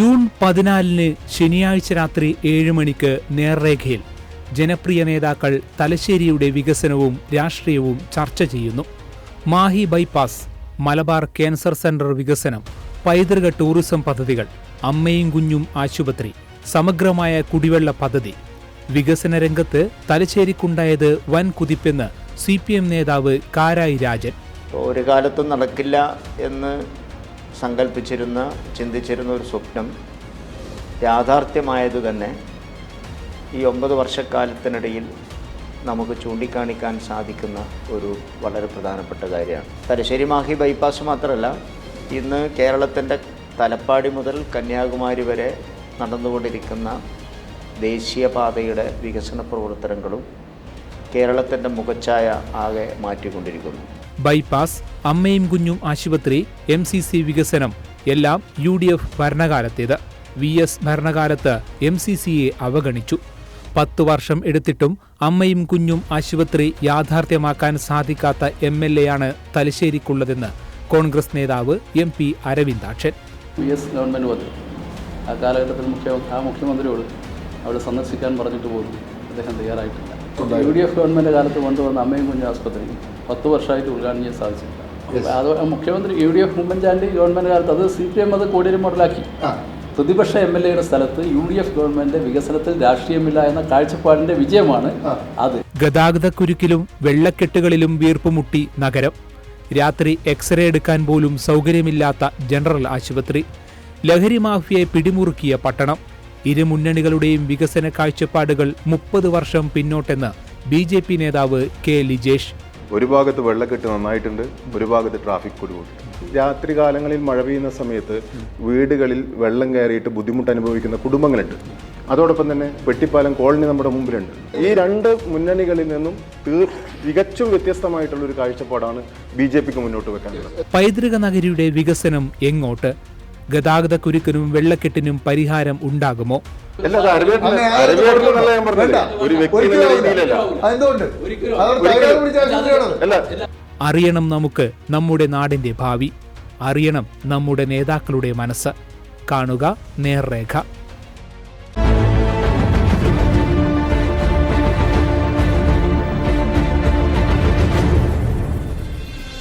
June പതിനാലിന് ശനിയാഴ്ച രാത്രി ഏഴ് മണിക്ക് നേർരേഖയിൽ ജനപ്രിയ നേതാക്കൾ തലശ്ശേരിയുടെ വികസനവും രാഷ്ട്രീയവും ചർച്ച ചെയ്യുന്നു. Mahe bypass Malabar cancer centre വികസനം പൈതൃക ടൂറിസം പദ്ധതികൾ അമ്മയും കുഞ്ഞും ആശുപത്രി സമഗ്രമായ കുടിവെള്ള പദ്ധതി. വികസന രംഗത്ത് തലശ്ശേരിക്കുണ്ടായത് വൻ കുതിപ്പെന്ന് സി പി എം നേതാവ് കാരായി രാജൻ. ഒരു കാലത്തും നടക്കില്ല എന്ന് സങ്കല്പിച്ചിരുന്ന ചിന്തിച്ചിരുന്ന ഒരു സ്വപ്നം യാഥാർത്ഥ്യമായത് തന്നെ ഈ ഒമ്പത് വർഷക്കാലത്തിനിടയിൽ നമുക്ക് ചൂണ്ടിക്കാണിക്കാൻ സാധിക്കുന്ന ഒരു വളരെ പ്രധാനപ്പെട്ട കാര്യമാണ്. തലശ്ശേരി മാഹി ബൈപ്പാസ് മാത്രമല്ല ഇന്ന് കേരളത്തിന്റെ തലപ്പാടി മുതൽ കന്യാകുമാരി വരെ നടന്നുകൊണ്ടിരിക്കുന്ന ദേശീയപാതയുടെ വികസന പ്രവർത്തനങ്ങളും കേരളത്തിന്റെ മുഖച്ഛായ ആകെ മാറ്റിക്കൊണ്ടിരിക്കുന്നു. ബൈപ്പാസ് അമ്മയും കുഞ്ഞും ആശുപത്രി എം സി സി വികസനം എല്ലാം യു ഡി എഫ് ഭരണകാലത്തേത്. വി എസ് ഭരണകാലത്ത് എം സി സിയെ അവഗണിച്ചു. പത്തു വർഷം എടുത്തിട്ടും അമ്മയും കുഞ്ഞും ആശുപത്രി യാഥാർത്ഥ്യമാക്കാൻ സാധിക്കാത്ത എം എൽ എ ആണ് തലശ്ശേരിക്കുള്ളതെന്ന് കോൺഗ്രസ് നേതാവ് എം പി അരവിന്ദാക്ഷൻ. ആ കാലഘട്ടത്തിൽ മുഖ്യ ആ മുഖ്യമന്ത്രിയോട് അവിടെ സന്ദർശിക്കാൻ പറഞ്ഞിട്ട് പോലും അദ്ദേഹം തയ്യാറായിട്ടില്ല. യു ഡി എഫ് ഗവൺമെന്റ് കാലത്ത് കൊണ്ടുവന്ന അമ്മയും കുഞ്ഞു ആസ്പത്രി പത്ത് വർഷമായിട്ട് ഉദ്ഘാടനം ചെയ്യാൻ സാധിച്ചില്ല അപ്പോൾ അത് മുഖ്യമന്ത്രി U D F Oommen Chandy government കാലത്ത് അത് സി പി എം അത് കോടിയേരി മോഡലാക്കി. പ്രതിപക്ഷ എം എൽ എയുടെ സ്ഥലത്ത് യു ഡി എഫ് ഗവൺമെന്റ് വികസനത്തിൽ രാഷ്ട്രീയമില്ല എന്ന കാഴ്ചപ്പാടിന്റെ വിജയമാണ് അത്. ഗതാഗതക്കുരുക്കിലും വെള്ളക്കെട്ടുകളിലും വീർപ്പുമുട്ടി നഗരം. രാത്രി എക്സ്റേ എടുക്കാൻ പോലും സൗകര്യമില്ലാത്ത ജനറൽ ആശുപത്രി. ലഹരി മാഫിയയെ പിടിമുറുക്കിയ പട്ടണം. ഇരു മുന്നണികളുടെയും വികസന കാഴ്ചപ്പാടുകൾ മുപ്പത് വർഷം പിന്നോട്ടെന്ന് ബി ജെ പി നേതാവ് കെ ലിജേഷ്. ഒരു ഭാഗത്ത് വെള്ളക്കെട്ട് നന്നായിട്ടുണ്ട് ഒരു ഭാഗത്ത് ട്രാഫിക് കുടുകൂട്ടി രാത്രി കാലങ്ങളിൽ മഴ പെയ്യുന്ന സമയത്ത് വീടുകളിൽ വെള്ളം കയറിയിട്ട് ബുദ്ധിമുട്ട് അനുഭവിക്കുന്ന കുടുംബങ്ങളുണ്ട്. അതോടൊപ്പം തന്നെ വെട്ടിപ്പാലം കോളനി നമ്മുടെ മുമ്പിലുണ്ട്. ഈ രണ്ട് മുന്നണികളിൽ നിന്നും തീർ തികച്ചും വ്യത്യസ്തമായിട്ടുള്ള ഒരു കാഴ്ചപ്പാടാണ് ബി ജെ പിക്ക് മുന്നോട്ട് വെക്കാനുള്ളത്. പൈതൃക നഗരിയുടെ വികസനം എങ്ങോട്ട്? ഗതാഗതക്കുരുക്കിനും വെള്ളക്കെട്ടിനും പരിഹാരം ഉണ്ടാകുമോ? അറിയണം നമുക്ക് നമ്മുടെ നാടിന്റെ ഭാവി. അറിയണം നമ്മുടെ നേതാക്കളുടെ മനസ്സ്. കാണുക നേർരേഖ.